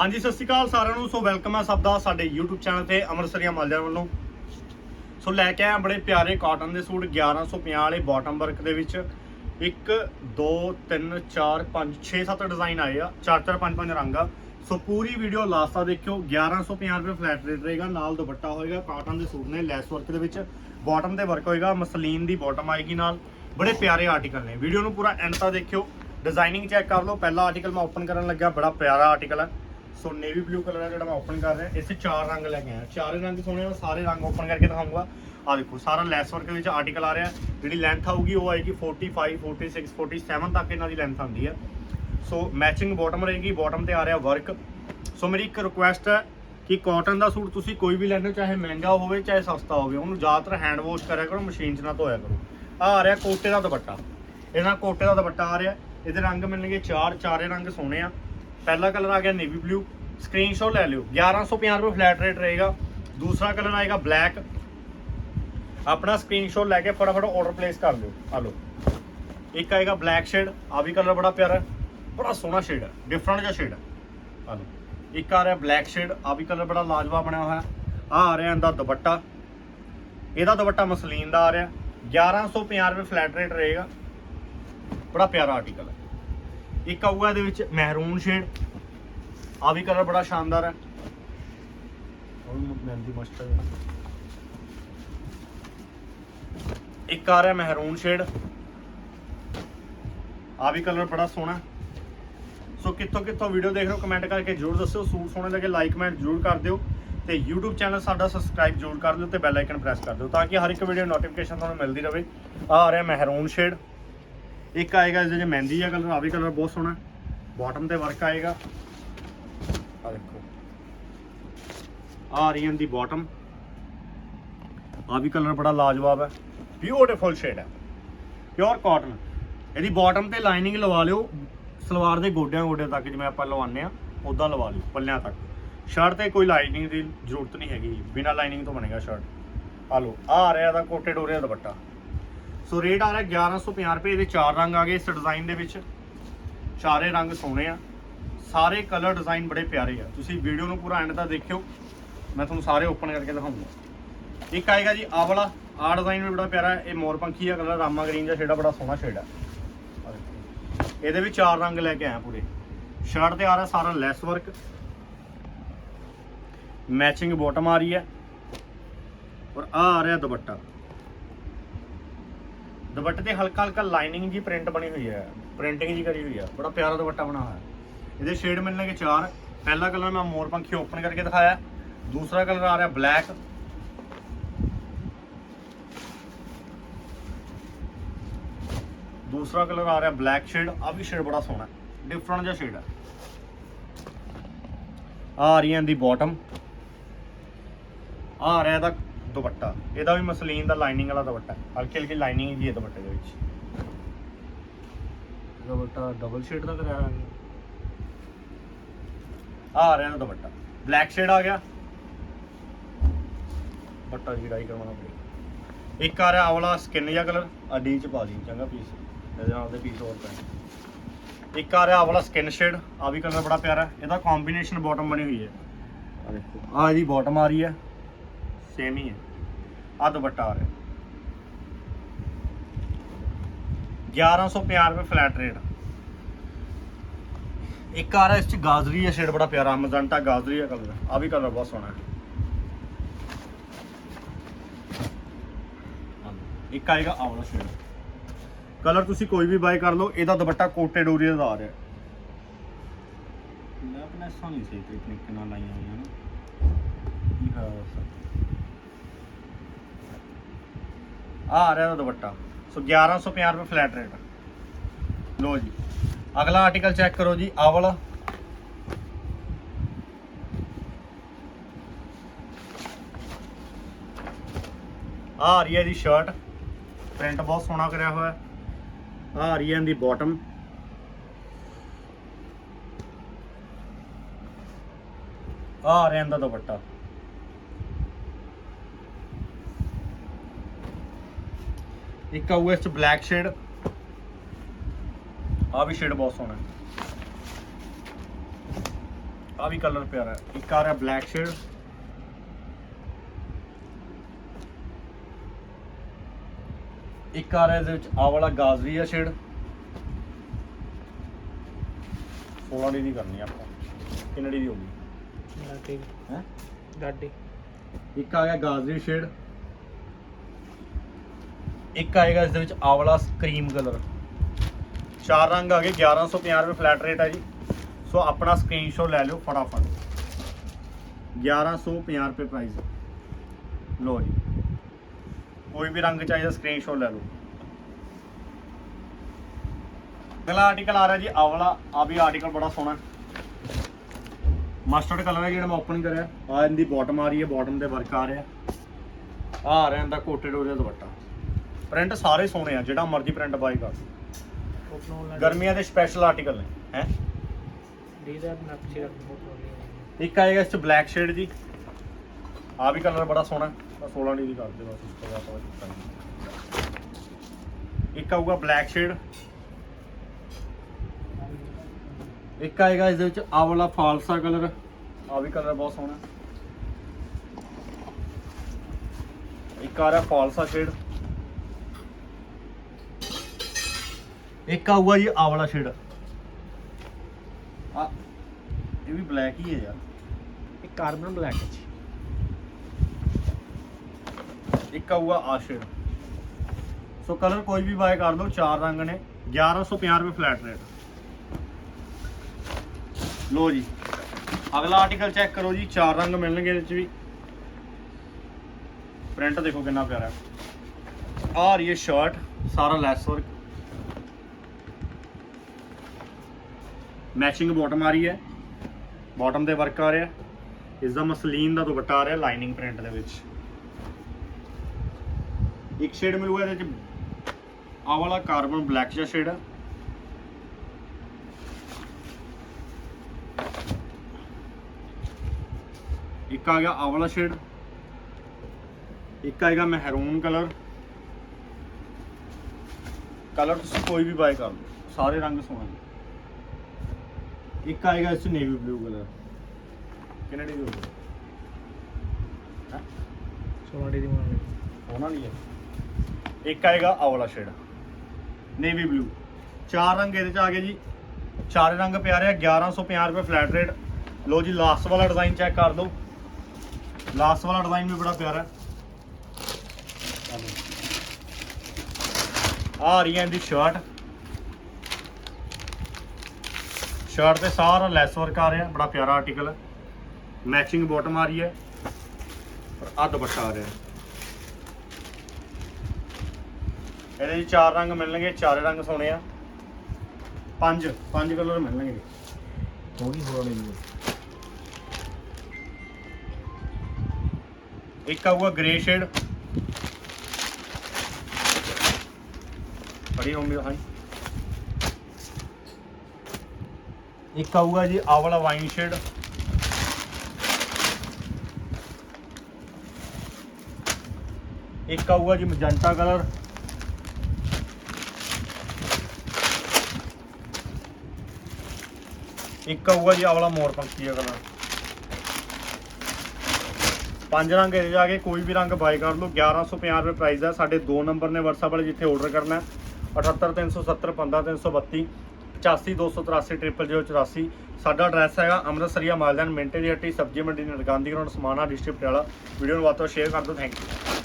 ਹਾਂਜੀ, ਸਤਿ ਸ਼੍ਰੀ ਅਕਾਲ ਸਾਰਿਆਂ ਨੂੰ। ਸੋ ਵੈਲਕਮ ਹੈ ਸਭ ਦਾ ਸਾਡੇ YouTube ਚੈਨਲ ਤੇ ਅੰਮ੍ਰਿਤਸਰੀਆ ਮਾਲਜਾਂ ਵੱਲੋਂ। ਸੋ ਲੈ ਕੇ ਆਏ ਬੜੇ ਪਿਆਰੇ ਕਾਟਨ ਦੇ ਸੂਟ 1150 ਵਾਲੇ ਬਾਟਮ ਵਰਕ ਦੇ ਵਿੱਚ। 1 2 3 4 5 6 7 ਡਿਜ਼ਾਈਨ ਆਏ ਆ। 4 4 5 5 ਰੰਗ ਆ। ਸੋ ਪੂਰੀ ਵੀਡੀਓ ਲਾਸਟ ਤੱਕ ਦੇਖਿਓ। 1150 ਰੁਪਏ ਫਲੈਟ ਰੇਟ ਰਹੇਗਾ। ਨਾਲ ਦੁਪੱਟਾ ਹੋਏਗਾ ਕਾਟਨ ਦੇ ਸੂਟ ਨੇ ਲੈਸ ਵਰਕ ਦੇ ਵਿੱਚ। ਬਾਟਮ ਤੇ ਵਰਕ ਹੋਏਗਾ ਮਸਲੀਨ ਦੀ ਬਾਟਮ ਆਏਗੀ ਨਾਲ। ਬੜੇ ਪਿਆਰੇ ਆਰਟੀਕਲ ਨੇ। ਵੀਡੀਓ ਨੂੰ ਪੂਰਾ ਐਂਡ ਤੱਕ ਦੇਖਿਓ। ਡਿਜ਼ਾਈਨਿੰਗ ਚੈੱਕ ਕਰ ਲਓ। ਪਹਿਲਾ ਆਰਟੀਕਲ ਮੈਂ ਓਪਨ ਕਰਨ ਲੱਗਿਆ। ਬੜਾ ਪਿਆਰਾ ਆਰਟੀਕਲ ਹੈ ਸੋ ਨੇਵੀ ਬਲੂ ਕਲਰ ਹੈ ਜਿਹੜਾ ਮੈਂ ਓਪਨ ਕਰ ਰਿਹਾ ਇਸ ਇਸੇ ਚਾਰ ਰੰਗ ਲੈ ਕੇ ਆਇਆ। ਚਾਰੇ ਰੰਗ ਸੋਹਣੇ ਆ ਸਾਰੇ ਰੰਗ ਓਪਨ ਕਰਕੇ ਦਿਖਾਉਂਗਾ ਆ ਦੇਖੋ, ਸਾਰਾ ਲੈਸ ਵਰਕ ਦੇ ਵਿੱਚ ਆਰਟੀਕਲ ਆ ਰਿਹਾ। ਜਿਹੜੀ ਲੈਂਥ ਆਊਗੀ, ਉਹ ਆਏਗੀ 45 46 47 ਤੱਕ ਇਹਨਾਂ ਦੀ ਲੈਂਥ ਆਉਂਦੀ ਹੈ ਸੋ ਮੈਚਿੰਗ ਬਾਟਮ ਰਹੇਗੀ ਬਾਟਮ ਤੇ ਆ ਰਿਹਾ ਵਰਕ ਸੋ ਮੇਰੀ ਇੱਕ ਰਿਕੁਐਸਟ ਹੈ ਕਿ ਕਾਟਨ ਦਾ ਸੂਟ ਤੁਸੀਂ ਕੋਈ ਵੀ ਲੈਣਾ ਚਾਹੇ ਮਹਿੰਗਾ ਹੋਵੇ, ਚਾਹੇ ਸਸਤਾ ਹੋਵੇ, ਉਹਨੂੰ ਜ਼ਿਆਦਾਤਰ ਹੈਂਡ ਵਾਸ਼ ਕਰਿਆ ਕਰੋ ਮਸ਼ੀਨ 'ਚ ਨਾ ਧੋਇਆ ਕਰੋ। ਆ ਆ ਰਿਹਾ ਕੋਟੇ ਦਾ ਦੁਪੱਟਾ। ਇਹਨਾਂ ਕੋਟੇ ਦਾ ਦੁਪੱਟਾ ਆ ਰਿਹਾ। ਇਹਦੇ ਰੰਗ ਮਿਲਣਗੇ ਚਾਰ, ਚਾਰੇ ਰੰਗ ਸੋਹਣੇ ਆ। ਪਹਿਲਾ ਕਲਰ ਆ ਗਿਆ ਨੇਵੀ ਬਲੂ। ਸਕਰੀਨਸ਼ਾਟ ਲੈ ਲਿਓ। 1150 ਰੁਪਏ ਫਲੈਟ ਰੇਟ ਰਹੇਗਾ। ਦੂਸਰਾ ਕਲਰ ਆਏਗਾ ਬਲੈਕ ਆਪਣਾ ਸਕਰੀਨਸ਼ਾਟ ਲੈ ਕੇ ਫਟਾਫਟ ਆਰਡਰ ਪਲੇਸ ਕਰ ਲਿਓ ਆ ਲਓ। ਇੱਕ ਆਏਗਾ ਬਲੈਕ ਸ਼ੇਡ ਆ ਵੀ ਕਲਰ ਬੜਾ ਪਿਆਰਾ ਹੈ। ਬੜਾ ਸੋਹਣਾ ਸ਼ੇਡ ਹੈ। ਡਿਫਰੈਂਟ ਜਿਹਾ ਸ਼ੇਡ ਹੈ। ਆ ਲਓ। ਇੱਕ ਆ ਰਿਹਾ ਬਲੈਕ ਸ਼ੇਡ ਆ ਵੀ ਕਲਰ ਬੜਾ ਲਾਜਵਾਬ ਬਣਿਆ ਹੋਇਆ ਆ ਆ ਰਿਹਾ ਇਹਦਾ ਦੁਪੱਟਾ। ਇਹਦਾ ਦੁਪੱਟਾ ਮਸਲੀਨ ਦਾ ਆ ਰਿਹਾ। 1150 ਰੁਪਏ ਫਲੈਟ ਰੇਟ ਰਹੇਗਾ। ਬੜਾ ਪਿਆਰਾ ਆਰਟੀਕਲ ਹੈ। ਇੱਕ ਆਊਗਾ ਇਹਦੇ ਵਿੱਚ ਮਹਿਰੂਨ ਸ਼ੇਡ ਆ ਵੀ ਕਲਰ ਬੜਾ ਸ਼ਾਨਦਾਰ ਹੈ। ਉਹ ਮਹਿੰਦੀ ਮਸਤ ਹੈ। ਇੱਕ ਆ ਰਿਹਾ ਮਹਿਰੂਨ ਸ਼ੇਡ ਆ ਵੀ ਕਲਰ ਬੜਾ ਸੋਹਣਾ। ਸੋ ਕਿੱਥੋਂ ਕਿੱਥੋਂ ਵੀਡੀਓ ਦੇਖ ਰਹੇ ਹੋ ਕਮੈਂਟ ਕਰਕੇ ਜਰੂਰ ਦੱਸਿਓ। ਸੂਟ ਸੋਹਣੇ ਲੱਗੇ ਲਾਈਕ ਕਮੈਂਟ ਜਰੂਰ ਕਰ ਦਿਓ। ਤੇ YouTube ਚੈਨਲ ਸਾਡਾ ਸਬਸਕ੍ਰਾਈਬ ਜਰੂਰ ਕਰ ਦਿਓ ਤੇ ਬੈਲ ਆਈਕਨ ਪ੍ਰੈਸ ਕਰ ਦਿਓ ਤਾਂ ਕਿ ਹਰ ਇੱਕ ਵੀਡੀਓ ਨੋਟੀਫਿਕੇਸ਼ਨ ਤੁਹਾਨੂੰ ਮਿਲਦੀ ਰਹੇ। ਆ ਆ ਰਿਹਾ ਮਹਿਰੂਨ ਸ਼ੇਡ ਇੱਕ ਆਏਗਾ ਜਿਹਦੇ ਮਹਿੰਦੀ ਆ ਕਲਰ ਆ ਵੀ ਕਲਰ ਬਹੁਤ ਸੋਹਣਾ। ਬਾਟਮ ਤੇ ਵਰਕ ਆਏਗਾ। ਆ ਦੇਖੋ। ਆ ਰਹੀ ਹੈ ਦੀ ਬਾਟਮ ਆ ਵੀ ਕਲਰ ਬੜਾ ਲਾਜਵਾਬ ਹੈ। ਬਿਊਟੀਫੁਲ ਸ਼ੇਡ ਹੈ। ਪਿਓਰ ਕਾਟਨ ਇਹਦੀ ਬਾਟਮ ਤੇ ਲਾਈਨਿੰਗ ਲਵਾ ਲਿਓ। ਸਲਵਾਰ ਦੇ ਗੋਡਿਆਂ ਗੋਡਿਆਂ ਤੱਕ ਜਿਵੇਂ ਆਪਾਂ ਲਵਾਉਂਦੇ ਆ ਉਦਾਂ ਲਵਾ ਲਿਓ, ਪੱਲਿਆਂ ਤੱਕ। ਸ਼ਰਟ ਤੇ ਕੋਈ ਲਾਈਨਿੰਗ ਦੀ ਜ਼ਰੂਰਤ ਨਹੀਂ ਹੈਗੀ। ਬਿਨਾ ਲਾਈਨਿੰਗ ਤੋਂ ਬਣੇਗਾ ਸ਼ਰਟ ਆ ਲਓ ਆ ਆ ਰਿਹਾ ਦਾ ਕੋਟੇ ਡੋਰੇ ਦਾ ਦੁਪੱਟਾ। ਸੋ ਰੇਟ ਆ ਰਿਹਾ 1150 ਰੁਪਏ, ਇਹਦੇ ਚਾਰ ਰੰਗ ਆ ਗਏ ਇਸ ਡਿਜ਼ਾਈਨ ਦੇ ਵਿੱਚ। ਚਾਰੇ ਰੰਗ ਸੋਹਣੇ ਆ। ਸਾਰੇ ਕਲਰ ਡਿਜ਼ਾਈਨ ਬੜੇ ਪਿਆਰੇ ਆ। ਤੁਸੀਂ ਵੀਡੀਓ ਨੂੰ ਪੂਰਾ ਐਂਡ ਤੱਕ ਦੇਖਿਓ। ਮੈਂ ਤੁਹਾਨੂੰ ਸਾਰੇ ਓਪਨ ਕਰਕੇ ਦਿਖਾਉਂਗਾ। ਇੱਕ ਆਏਗਾ ਜੀ, ਆਹ ਵਾਲਾ। ਆਹ ਡਿਜ਼ਾਈਨ ਵੀ ਬੜਾ ਪਿਆਰਾ ਇਹ ਮੋਰਪੰਖੀ ਆ ਕਲਰ ਰਾਮਾ ਗ੍ਰੀਨ ਦਾ ਸ਼ੇਡ ਆ, ਬੜਾ ਸੋਹਣਾ ਸ਼ੇਡ ਆ। ਇਹਦੇ ਵੀ ਚਾਰ ਰੰਗ ਲੈ ਕੇ ਆਇਆ ਪੂਰੇ। ਸ਼ਰਟ ਤੇ ਆ ਰਿਹਾ ਸਾਰਾ ਲੈਸ ਵਰਕ ਮੈਚਿੰਗ ਬਾਟਮ ਆ ਰਹੀ ਹੈ। ਔਰ ਆ ਆ ਰਿਹਾ ਦੁਪੱਟਾ। ਦੁਪੱਟੇ ਤੇ ਹਲਕਾ ਹਲਕਾ ਲਾਈਨਿੰਗ ਜੀ ਪ੍ਰਿੰਟ ਬਣੀ ਹੋਈ ਹੈ। ਪ੍ਰਿੰਟਿੰਗ ਜੀ ਕਰੀ ਹੋਈ ਹੈ। ਬੜਾ ਪਿਆਰਾ ਦੁਪੱਟਾ ਬਣਾ ਹੋਇਆ। ਇਹਦੇ ਸ਼ੇਡ ਮਿਲਣਗੇ ਚਾਰ। ਪਹਿਲਾ ਕਲਰ ਮੈਂ ਮੋਰਪੰਖੀ ਓਪਨ ਕਰਕੇ ਦਿਖਾਇਆ। ਦੂਸਰਾ ਕਲਰ ਆ ਰਿਹਾ ਬਲੈਕ ਦੂਸਰਾ ਕਲਰ ਆ ਰਿਹਾ ਬਲੈਕ ਸ਼ੇਡ ਆ ਵੀ ਸ਼ੇਡ ਬੜਾ ਸੋਹਣਾ। ਡਿਫਰੈਂਟ ਜਿਹਾ ਸ਼ੇਡ ਹੈ ਆ ਰਹੀ ਹੈ ਦੀ ਬਾਟਮ ਆ ਆ ਰਿਹਾ ਇਹਦਾ ਦੁਪੱਟਾ। ਇਹਦਾ ਵੀ ਮਸਲੀਨ ਦਾ ਲਾਈਨਿੰਗ ਵਾਲਾ ਦੁਪੱਟਾ ਹੈ। ਹਲਕੀ ਹਲਕੀ ਲਾਈਨਿੰਗ ਜੀ ਹੈ ਦੁਪੱਟੇ ਦੇ ਵਿੱਚ। ਦੁਪੱਟਾ ਡਬਲ ਸ਼ੇਡ ਦਾ ਕਰਿਆ ਹੋਇਆ ਆ ਆ ਰਿਹਾ ਦੁਪੱਟਾ। ਬਲੈਕ ਸ਼ੇਡ ਆ ਗਿਆ। ਬੱਟਾ ਜੀ ਡਾਈ ਕਰਵਾਉਣਾ ਪੜੇਗਾ ਇੱਕ ਆ ਰਿਹਾ ਆਹ ਵਾਲਾ ਸਕਿਨ ਜਿਹਾ ਕਲਰ ਆ ਡੀ ਚ ਪਾ ਲਈ ਚੰਗਾ ਪੀਸ ਇਹਦੇ ਨਾਲ ਦੇ ਪੀਸ ਹੋਰ ਪੈ ਇੱਕ ਆ ਰਿਹਾ ਆਹ ਵਾਲਾ ਸਕਿਨ ਸ਼ੇਡ ਆ ਵੀ ਕਲਰ ਬੜਾ ਪਿਆਰਾ ਹੈ। ਇਹਦਾ ਕੰਬੀਨੇਸ਼ਨ ਬਾਟਮ ਬਣੀ ਹੋਈ ਹੈ। ਆ ਦੇਖੋ। ਆ ਇਹਦੀ ਬਾਟਮ ਆ ਰਹੀ ਹੈ। ਸੇਮ ਹੀ। ਹੈ ਆ ਦੁਪੱਟਾ ਆ ਰਿਹਾ 1150 ਰੁਪਏ ਫਲੈਟ ਰੇਟ ਇੱਕ ਆ ਰਿਹਾ, ਇਸ ਚ ਗਾਜਰੀ ਹੈ ਸ਼ੇਡ ਬੜਾ ਪਿਆਰਾ ਮਜੰਟਾ ਗਾਜਰੀ ਹੈ ਕਲਰ ਆ ਵੀ ਕਲਰ ਬਹੁਤ ਸੋਹਣਾ ਹੈ। ਇੱਕ ਆਏਗਾ ਆਹ ਸ਼ੇਡ ਕਲਰ ਤੁਸੀਂ ਕੋਈ ਵੀ ਬਾਈ ਕਰ ਲਓ, ਇਹਦਾ ਦੁਪੱਟਾ ਕੋਟੇ ਡੋਰੀਆ ਦਾ ਆ ਰਿਹਾ। ਮੈਂ ਆਪਣਾ ਸੋਹਣੀ ਸਹੀ ਤਰੀਕੇ ਨਾਲ ਲਾਈਆਂ ਹੋਈਆਂ ਨੇ ਕੀ ਹੈ ਆ ਆ ਰਿਹਾ ਇਹਦਾ ਦੁਪੱਟਾ। ਸੋ 1150 ਰੁਪਏ ਫਲੈਟ ਰੇਟ ਲੋ ਜੀ, ਅਗਲਾ ਆਰਟੀਕਲ ਚੈੱਕ ਕਰੋ ਜੀ, ਆਹ ਵਾਲਾ। ਆ ਆ ਰਹੀ ਹੈ ਇਹਦੀ ਸ਼ਰਟ ਪ੍ਰਿੰਟ ਬਹੁਤ ਸੋਹਣਾ ਕਰਿਆ ਹੋਇਆ ਆ ਆ ਰਹੀ ਹੈ ਇਹਦੀ ਬਾਟਮ ਆ ਆ ਰਿਹਾ ਇਹਦਾ ਦੁਪੱਟਾ। ਇੱਕ ਆਊਗਾ ਇਸ ਚ ਬਲੈਕ ਸ਼ੇਡ ਆ ਵੀ ਸ਼ੇਡ ਬਹੁਤ ਸੋਹਣਾ। ਆ ਵੀ ਕਲਰ ਪਿਆਰਾ। ਹੈ ਇੱਕ ਆ ਰਿਹਾ ਬਲੈਕ ਸ਼ੇਡ ਇੱਕ ਆ ਰਿਹਾ ਇਹਦੇ ਵਿੱਚ ਆਹ ਵਾਲਾ ਗਾਜ਼ਰੀਆ ਸ਼ੇਡ 16 ਦੀ ਦੀ ਕਰਨੀ ਆ ਆਪਾਂ। ਕਿੰਨੇ ਦੀ ਹੋਊਗੀ? ਲਾਟੇ ਹੈ? ਲਾਟੇ ਇੱਕ ਆ ਗਿਆ ਗਾਜ਼ਰੀ ਸ਼ੇਡ ਇੱਕ ਆਏਗਾ ਇਸ ਦੇ ਵਿੱਚ ਆਵਲਾ ਵਾਲਾ ਕਰੀਮ ਕਲਰ। ਚਾਰ ਰੰਗ ਆ ਗਏ 1150 ਰੁਪਏ ਫਲੈਟ ਰੇਟ ਹੈ ਜੀ। ਸੋ ਆਪਣਾ ਸਕਰੀਨਸ਼ਾਟ ਲੈ ਲਿਓ ਫਟਾਫਟ। 1150 ਰੁਪਏ ਪ੍ਰਾਈਸ ਲੋ ਜੀ। ਕੋਈ ਵੀ ਰੰਗ ਚਾਹੀਦਾ ਸਕਰੀਨਸ਼ਾਟ ਲੈ ਲਓ। ਅਗਲਾ ਆਰਟੀਕਲ ਆ ਰਿਹਾ ਜੀ, ਆਵਲਾ। ਆ ਵੀ ਆਰਟੀਕਲ ਬੜਾ ਸੋਹਣਾ। ਮਸਟਰਡ ਕਲਰ ਹੈ ਜਿਹੜਾ ਮੈਂ ਓਪਨ ਕਰਿਆ। ਆ ਇਹਦੀ ਬਾਟਮ ਆ ਰਹੀ ਹੈ ਬਾਟਮ 'ਤੇ ਵਰਕ ਆ ਰਿਹਾ। ਆ ਆ ਰਿਹਾ ਇਹਦਾ ਕੋਟਡ ਹੋ ਰਿਹਾ ਦੁਪੱਟਾ। ਪ੍ਰਿੰਟ ਸਾਰੇ ਸੋਹਣੇ ਆ ਜਿਹੜਾ ਮਰਜ਼ੀ ਪ੍ਰਿੰਟ ਬਾਈ ਕਰ। ਗਰਮੀਆਂ ਦੇ ਸਪੈਸ਼ਲ ਆਰਟੀਕਲ ਨੇ ਹੈ? ਡੀਜ਼ਰ ਨਕਸ਼ੇ ਇੱਕ ਆਏਗਾ ਇਸ ਚ ਬਲੈਕ ਸ਼ੇਡ ਜੀ। ਆ ਵੀ ਕਲਰ ਬੜਾ ਸੋਹਣਾ ਹੈ। 16 ਡੀ ਦੀ ਕਰ ਦੇ ਬਸ ਤੋਂ ਬਾਅਦ ਆਪਾਂ। ਇੱਕ ਆਊਗਾ ਬਲੈਕ ਸ਼ੇਡ ਇੱਕ ਆਏਗਾ ਇਸ ਦੇ ਵਿੱਚ ਆ ਵਾਲਾ ਫਾਲਸਾ ਕਲਰ ਆ ਵੀ ਕਲਰ ਬਹੁਤ ਸੋਹਣਾ ਇੱਕ ਆ ਰਿਹਾ ਫਾਲਸਾ ਸ਼ੇਡ ਇੱਕ ਆਊਗਾ ਜੀ ਆ ਵਾਲਾ ਸ਼ੇਡ ਆ ਇਹ ਵੀ ਬਲੈਕ ਹੀ ਹੈ ਯਾਰ। ਇੱਕ ਕਾਰਬਨ ਬਲੈਕ ਹੈ ਜੀ। ਇੱਕ ਆਊਗਾ ਆ ਸ਼ੇਡ ਸੋ ਕਲਰ ਕੋਈ ਵੀ ਬਾਏ ਕਰ ਲਓ ਚਾਰ ਰੰਗ ਨੇ। 1150 ਰੁਪਏ ਫਲੈਟ ਰੇਟ ਲੋ ਜੀ ਅਗਲਾ ਆਰਟੀਕਲ ਚੈੱਕ ਕਰੋ ਜੀ ਚਾਰ ਰੰਗ ਮਿਲਣਗੇ ਇਹਦੇ ਚ ਵੀ। ਪ੍ਰਿੰਟ ਦੇਖੋ ਕਿੰਨਾ ਪਿਆਰਾ ਆ ਰਹੀ ਹੈ ਸ਼ਰਟ ਸਾਰਾ ਲੈਸ ਵਰਕ ਮੈਚਿੰਗ ਬਾਟਮ ਆ ਰਹੀ ਹੈ। ਬਾਟਮ 'ਤੇ ਵਰਕ ਆ ਰਿਹਾ। ਇਸ ਦਾ ਮਸਲੀਨ ਦਾ ਦੁਪੱਟਾ ਆ ਰਿਹਾ ਲਾਈਨਿੰਗ ਪ੍ਰਿੰਟ ਦੇ ਵਿੱਚ। ਇੱਕ ਸ਼ੇਡ ਮਿਲੂਗਾ ਇਹਦੇ ਚ ਆ ਵਾਲਾ ਕਾਰਬਨ ਬਲੈਕ ਜਿਹਾ ਸ਼ੇਡ ਹੈ ਇੱਕ ਆ ਗਿਆ ਆਹ ਵਾਲਾ ਸ਼ੇਡ ਇੱਕ ਆਏਗਾ ਮਹਿਰੂਨ ਕਲਰ ਕਲਰ ਤੁਸੀਂ ਕੋਈ ਵੀ ਬਾਏ ਕਰ ਲਓ। ਸਾਰੇ ਰੰਗ ਸੋਹਣੇ ਇੱਕ ਆਏਗਾ ਇਸ ਨੇਵੀ ਬਲੂ ਕਲਰ ਕਿੰਨੇ ਦੀ ਹੋਊਗਾ? ਹੈਂ? ਸੋਨਾਡੀ ਦੀ ਮਾਰ ਸੋਹਣਾ ਨਹੀਂ ਹੈ। ਇੱਕ ਆਏਗਾ ਆਹ ਵਾਲਾ ਸ਼ੇਡ ਨੇਵੀ ਬਲੂ ਚਾਰ ਰੰਗ ਇਹਦੇ ਚ ਆ ਗਏ ਜੀ। ਚਾਰੇ ਰੰਗ ਪਿਆਰੇ ਆ 1150 ਰੁਪਏ ਫਲੈਟ ਰੇਟ ਲੋ ਜੀ ਲਾਸਟ ਵਾਲਾ ਡਿਜ਼ਾਈਨ ਚੈੱਕ ਕਰ ਲਓ। ਲਾਸਟ ਵਾਲਾ ਡਿਜ਼ਾਈਨ ਵੀ ਬੜਾ ਪਿਆਰਾ ਆ ਰਹੀ ਹੈ ਇਹਦੀ ਸ਼ਰਟ ਸ਼ਰਟ ਤੇ ਸਾਰਾ ਲੈਸ ਵਰਕ ਆ ਰਿਹਾ ਬੜਾ ਪਿਆਰਾ ਆਰਟੀਕਲ ਹੈ। ਮੈਚਿੰਗ ਬਾਟਮ ਆ ਰਹੀ ਹੈ ਔਰ ਆ ਦੁਪੱਟਾ ਆ ਰਿਹਾ। ਹੈ ਇਹਦੇ 'ਚ ਚਾਰ ਰੰਗ ਮਿਲਣਗੇ ਚਾਰੇ ਰੰਗ ਸੋਹਣੇ ਆ। ਪੰਜ ਪੰਜ ਕਲਰ ਮਿਲਣਗੇ। ਥੋੜੀ ਥੋੜੀ ਦੀ ਇੱਕ ਆਊਗਾ ਗ੍ਰੇ ਸ਼ੇਡ ਬੜੀ ਹੋਮੀ ਹਾਂ ਇੱਕ ਆਊਗਾ ਜੀ ਆਹ ਵਾਲਾ ਵਾਈਨ ਸ਼ੇਡ। ਇੱਕ ਆਊਗਾ ਜੀ ਮਜੰਟਾ ਕਲਰ। ਇੱਕ ਆਊਗਾ ਜੀ ਆਹ ਵਾਲਾ ਮੋਰ ਪੰਖੀ ਦਾ ਕਲਰ। ਪੰਜ ਰੰਗ ਇਹਦੇ ਜਾ ਕੇ ਕੋਈ ਵੀ ਰੰਗ ਬਾਈ ਕਰ ਲਓ। 1150 ਰੁਪਏ ਪ੍ਰਾਈਸ ਹੈ ਸਾਡੇ ਦੋ ਨੰਬਰ ਨੇ WhatsApp ਵਾਲੇ, ਜਿੱਥੇ ਆਰਡਰ ਕਰਨਾ ਹੈ। 78370 15332 8523308084 ਸਾਡਾ ਐਡਰੈਸ ਹੈਗਾ ਅੰਮ੍ਰਿਤਸਰੀਆ ਮਾਲਦਾਨ ਮਿੰਟੇ ਦੀ ਹੱਟੀ, ਸਬਜ਼ੀ ਮੰਡੀ ਨਰਗਾਂਦੀ ground Samana district Patiala video ਨੂੰ ਵੱਧ ਤੋਂ ਸ਼ੇਅਰ ਕਰ ਦਿਓ ਥੈਂਕ ਯੂ